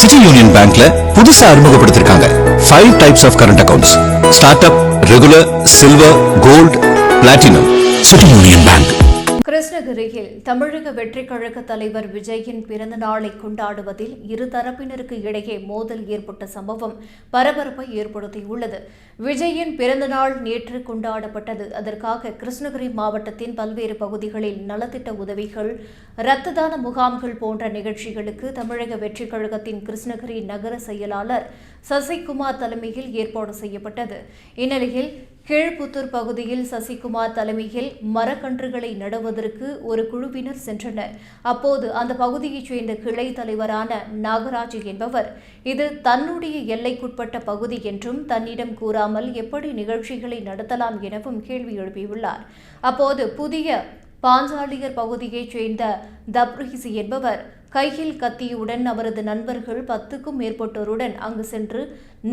City Union பேங்க்ல புதுசா அறிமுகப்படுத்திருக்காங்க. Five types of current accounts start up regular silver gold platinum City Union bank கிருஷ்ணகிரியில் தமிழக வெற்றிக் கழக தலைவர் விஜயின் பிறந்த நாளை கொண்டாடுவதில் இரு தரப்பினருக்கு இடையே மோதல் ஏற்பட்ட சம்பவம் பரபரப்பை ஏற்படுத்தியுள்ளது. விஜயின் பிறந்த நாள் நேற்று கொண்டாடப்பட்டது. அதற்காக கிருஷ்ணகிரி மாவட்டத்தின் பல்வேறு பகுதிகளில் நலத்திட்ட உதவிகள் இரத்த தான முகாம்கள் போன்ற நிகழ்ச்சிகளுக்கு தமிழக வெற்றிக் கழகத்தின் கிருஷ்ணகிரி நகர செயலாளர் சசிகுமார் தலைமையில் ஏற்பாடு செய்யப்பட்டது. இந்நிலையில் கீழ்புத்தூர் பகுதியில் சசிகுமார் தலைமையில் மரக்கன்றுகளை நடுவதற்கு ஒரு குழுவினர் சென்றனர். அப்போது அந்த பகுதியைச் சேர்ந்த கிளை தலைவரான நாகராஜ் என்பவர் இது தன்னுடைய எல்லைக்குட்பட்ட பகுதி என்றும் தன்னிடம் கூறாமல் எப்படி நிகழ்ச்சிகளை நடத்தலாம் எனவும் கேள்வி எழுப்பியுள்ளார். அப்போது புதிய பாஞ்சாலியர் பகுதியைச் சேர்ந்த தப்ருஹிசி என்பவர் கையில் கத்தியுடன் அவரது நண்பர்கள் பத்துக்கும் மேற்பட்டோருடன் அங்கு சென்று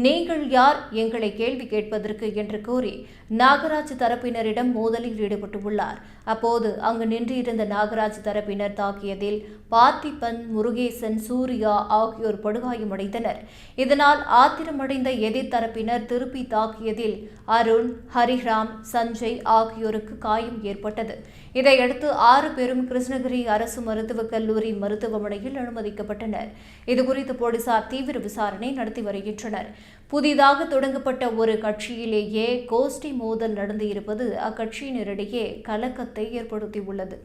நீங்கள் யார்? எங்களை கேள்வி கேட்பதற்கு என்று கூறி நாகராஜ் தரப்பினரிடம் மோதலில் ஈடுபட்டுள்ளார். அப்போது அங்கு நின்றிருந்த நாகராஜ் தரப்பினர் தாக்கியதில் பார்த்திபன் முருகேசன் சூர்யா ஆகியோர் படுகாயமடைந்தனர். இதனால் ஆத்திரமடைந்த எதிர் தரப்பினர் திருப்பி தாக்கியதில் அருண் ஹரிராம் சஞ்சய் ஆகியோருக்கு காயம் ஏற்பட்டது. இதையடுத்து ஆறு பேரும் கிருஷ்ணகிரி அரசு மருத்துவக் கல்லூரி மருத்துவமனையில் அனுமதிக்கப்பட்டனர். இதுகுறித்து போலீசார் தீவிர விசாரணை நடத்தி வருகின்றனர். புதிதாக தொடங்கப்பட்ட ஒரு கட்சியிலேயே கோஷ்டி மோதல் நடந்து இருப்பது அக்கட்சியினரிடையே கலக்கத்தை ஏற்படுத்தியுள்ளது.